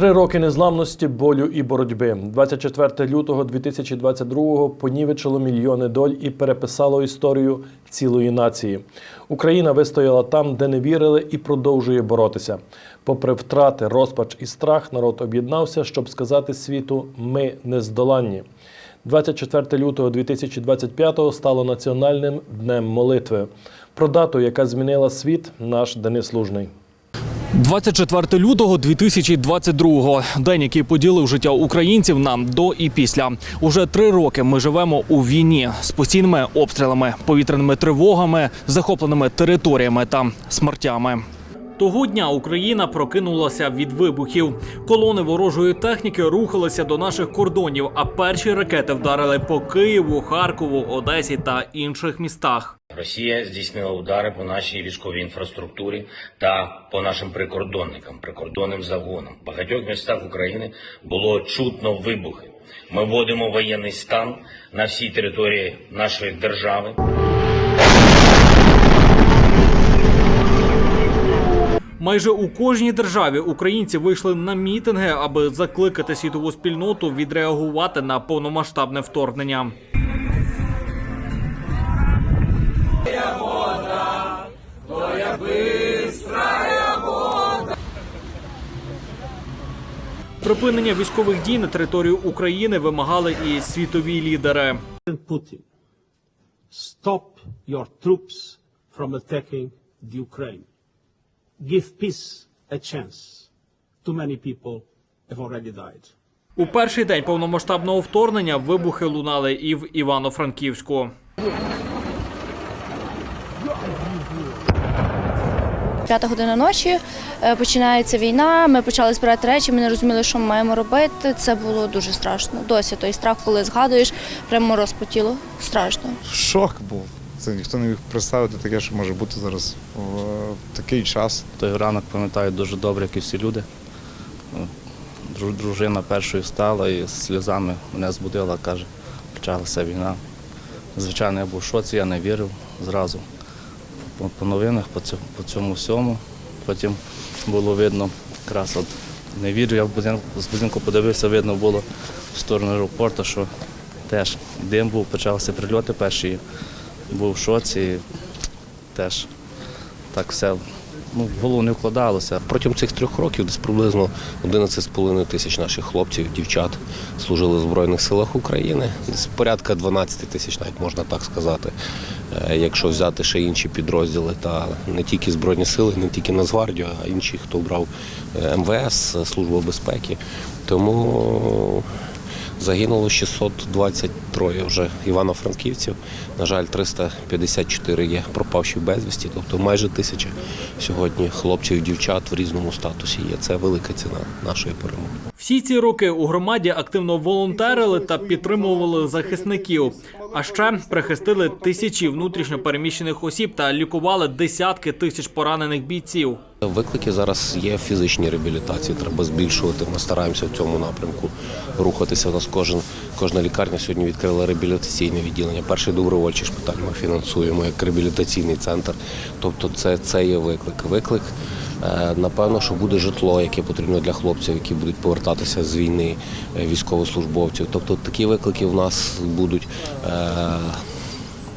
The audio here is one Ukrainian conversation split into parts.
Три роки незламності, болю і боротьби. 24 лютого 2022-го понівечило мільйони доль і переписало історію цілої нації. Україна вистояла там, де не вірили, і продовжує боротися. Попри втрати, розпач і страх, народ об'єднався, щоб сказати світу: ми нездоланні. 24 лютого 2025 стало національним днем молитви. Про дату, яка змінила світ, наш Денис Лужний. 24 лютого 2022-го. День, який поділив життя українців нам до і після. Уже три роки ми живемо у війні з постійними обстрілами, повітряними тривогами, захопленими територіями та смертями. Того дня Україна прокинулася від вибухів. Колони ворожої техніки рухалися до наших кордонів, а перші ракети вдарили по Києву, Харкову, Одесі та інших містах. Росія здійснила удари по нашій військовій інфраструктурі та по нашим прикордонникам, прикордонним загонам. В багатьох містах України було чутно вибухи. Ми вводимо воєнний стан на всій території нашої держави. Майже у кожній державі українці вийшли на мітинги, аби закликати світову спільноту відреагувати на повномасштабне вторгнення. Припинення військових дій на території України вимагали і світові лідери. Putin, stop your troops from attacking the Ukraine. Give peace a chance. Too many people have already died. У перший день повномасштабного вторгнення вибухи лунали і в Івано-Франківську. П'ята година ночі е, починається війна. Ми почали збирати речі. Ми не розуміли, що ми маємо робити. Це було дуже страшно. Досі той страх, коли згадуєш, прямо мороз по тілу. Страшно. Шок був. Це ніхто не міг представити таке, що може бути зараз в такий час. Той ранок пам'ятаю дуже добре, як і всі люди. Ну, Дружина першою встала і з сльозами мене збудила, каже, почалася війна. Звичайно, я був в шоці, я не вірив зразу. По, новинах, по цьому, по цьому всьому. Потім було видно, якраз от не вірю, я з будинку подивився, видно було в сторону аеропорту, що теж дим був, почалися прильоти перші. Був в шоці, теж так все ну, в голову не вкладалося. Протягом цих трьох років десь приблизно 11,5 тисяч наших хлопців, дівчат служили в Збройних силах України. Десь порядка 12 тисяч, навіть можна так сказати. Е, Якщо взяти ще інші підрозділи, та не тільки Збройні сили, не тільки Нацгвардію, а інші, хто брав е, МВС, Службу безпеки. Тому загинуло 623 вже івано-франківців. На жаль, 354 є пропавші безвісті, тобто майже тисяча сьогодні хлопців і дівчат в різному статусі є. Це велика ціна нашої перемоги. Всі ці роки у громаді активно волонтерили та підтримували захисників. А ще прихистили тисячі внутрішньо переміщених осіб та лікували десятки тисяч поранених бійців. Виклики зараз є в фізичній реабілітації. Треба збільшувати. Ми стараємося в цьому напрямку рухатися. У нас кожен кожна лікарня сьогодні відкрила реабілітаційне відділення. Перший добровольчий шпиталь ми фінансуємо як реабілітаційний центр. Тобто, це, це є виклик. Виклик. Е, Напевно, що буде житло, яке потрібно для хлопців, які будуть повертатися з війни, е, військовослужбовців. Тобто такі виклики в нас будуть е,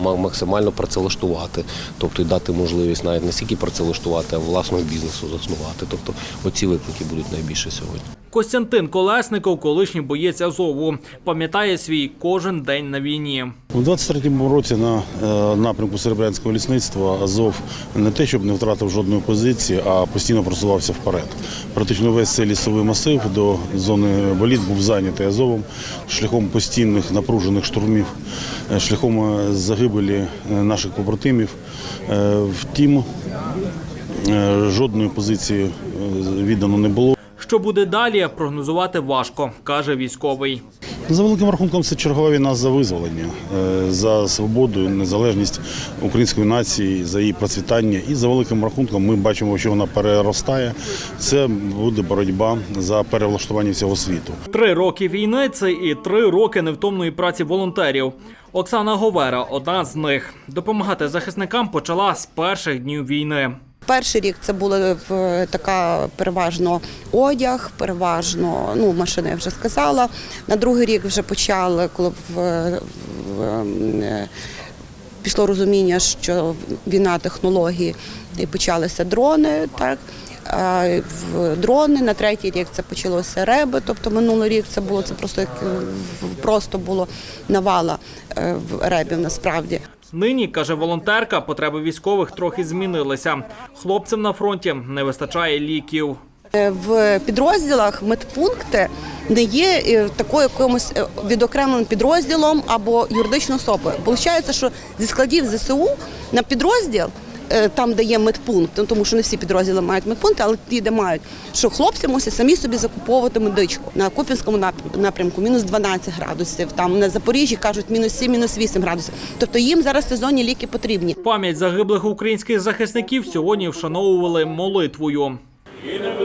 максимально працевлаштувати, тобто і дати можливість навіть не стільки працевлаштувати, а власного бізнесу заснувати. Тобто оці виклики будуть найбільше сьогодні. Костянтин Колесников, колишній боєць Азову, пам'ятає свій кожен день на війні. У 23-му році на е, напрямку Серебрянського лісництва Азов не те, щоб не втратив жодної позиції, а постійно просувався вперед. Практично весь цей лісовий масив до зони боліт був зайнятий Азовом шляхом постійних напружених штурмів, е, шляхом е, загибелі е, наших побратимів. Е, Втім, е, жодної позиції віддано не було. Що буде далі, прогнозувати важко, каже військовий. За великим рахунком, це чергова війна за визволення, за свободу, незалежність української нації, за її процвітання. І за великим рахунком ми бачимо, що вона переростає. Це буде боротьба за перевлаштування всього світу. Три роки війни це і три роки невтомної праці волонтерів. Оксана Говера одна з них. Допомагати захисникам почала з перших днів війни. перший рік це було в така переважно одяг, переважно ну машини я вже сказала. На другий рік вже почали, коли в, в, е, пішло розуміння, що війна технології і почалися дрони. Так в дрони на третій рік це почалося реби. Тобто минулий рік це було це просто просто було навала е, в ребів насправді. Нині каже волонтерка, потреби військових трохи змінилися. Хлопцям на фронті не вистачає ліків. Е, В підрозділах медпункти не є е, такою якимось відокремленим підрозділом або юридичною особою. Получається, що зі складів ЗСУ на підрозділ. Е, Там, де є медпункт, ну, тому що не всі підрозділи мають медпункти, але ті, де мають, що хлопці мусять самі собі закуповувати медичку. На Купінському нап- напрямку мінус 12 градусів, там на Запоріжжі кажуть мінус 7, мінус 8 градусів. Тобто їм зараз сезонні ліки потрібні. Пам'ять загиблих українських захисників сьогодні вшановували молитвою. Бо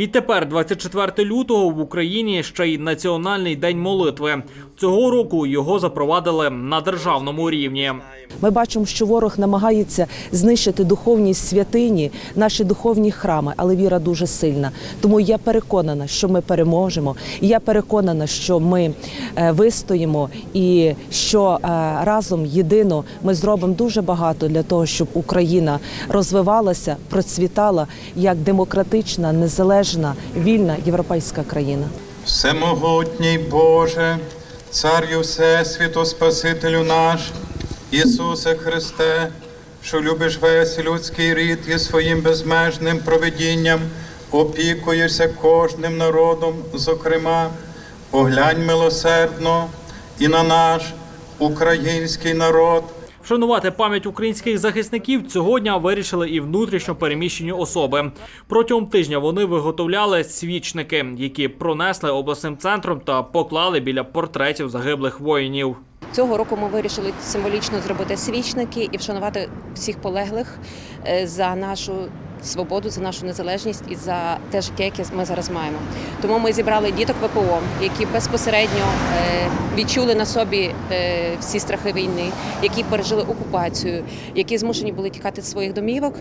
Відтепер, 24 лютого, в Україні ще й національний день молитви. Цього року його запровадили на державному рівні. Ми бачимо, що ворог намагається знищити духовність святині, наші духовні храми, але віра дуже сильна. Тому я переконана, що ми переможемо. І я переконана, що ми е, вистоїмо і що е, разом єдино ми зробимо дуже багато для того, щоб Україна розвивалася, процвітала як демократична, незалежна, вільна європейська країна. Всемогутній Боже, Царю Всесвіту, Спасителю наш, Ісусе Христе, що любиш весь людський рід і своїм безмежним провидінням опікуєшся кожним народом, зокрема, поглянь милосердно і на наш український народ. Вшанувати пам'ять українських захисників цього дня вирішили і внутрішньо переміщені особи. Протягом тижня вони виготовляли свічники, які пронесли обласним центром та поклали біля портретів загиблих воїнів. Цього року ми вирішили символічно зробити свічники і вшанувати всіх полеглих е, за нашу свободу, за нашу незалежність і за те життя, яке ми зараз маємо. Тому ми зібрали діток ВПО, які безпосередньо е, відчули на собі е, всі страхи війни, які пережили окупацію, які змушені були тікати з своїх домівок.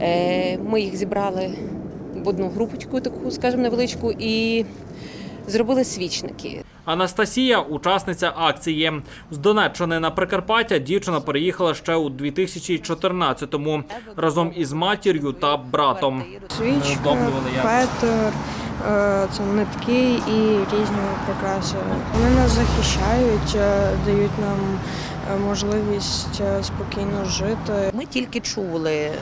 Е, Ми їх зібрали в одну групочку, таку, скажімо, невеличку, і зробили свічники. Анастасія учасниця акції з Донеччини на Прикарпаття. Дівчина переїхала ще у 2014-му разом із матір'ю та братом. Свічка, фетр, е, це нитки і різні прикраси. Вони нас захищають, е, дають нам можливість е, спокійно жити. Ми тільки чули. Е,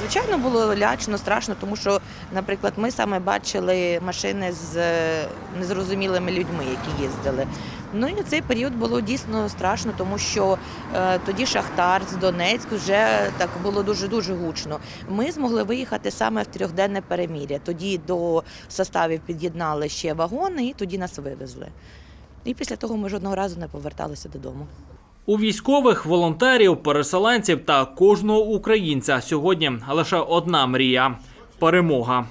Звичайно, було лячно, страшно, тому що, наприклад, ми саме бачили машини з е, незрозумілими людьми, які їздили. Ну і цей період було дійсно страшно, тому що е, тоді Шахтар з Донецьк вже так було дуже дуже гучно. Ми змогли виїхати саме в трьохденне перемір'я. Тоді до составів під'єднали ще вагони, і тоді нас вивезли. І після того ми жодного разу не поверталися додому. У військових, волонтерів, переселенців та кожного українця сьогодні лише одна мрія перемога.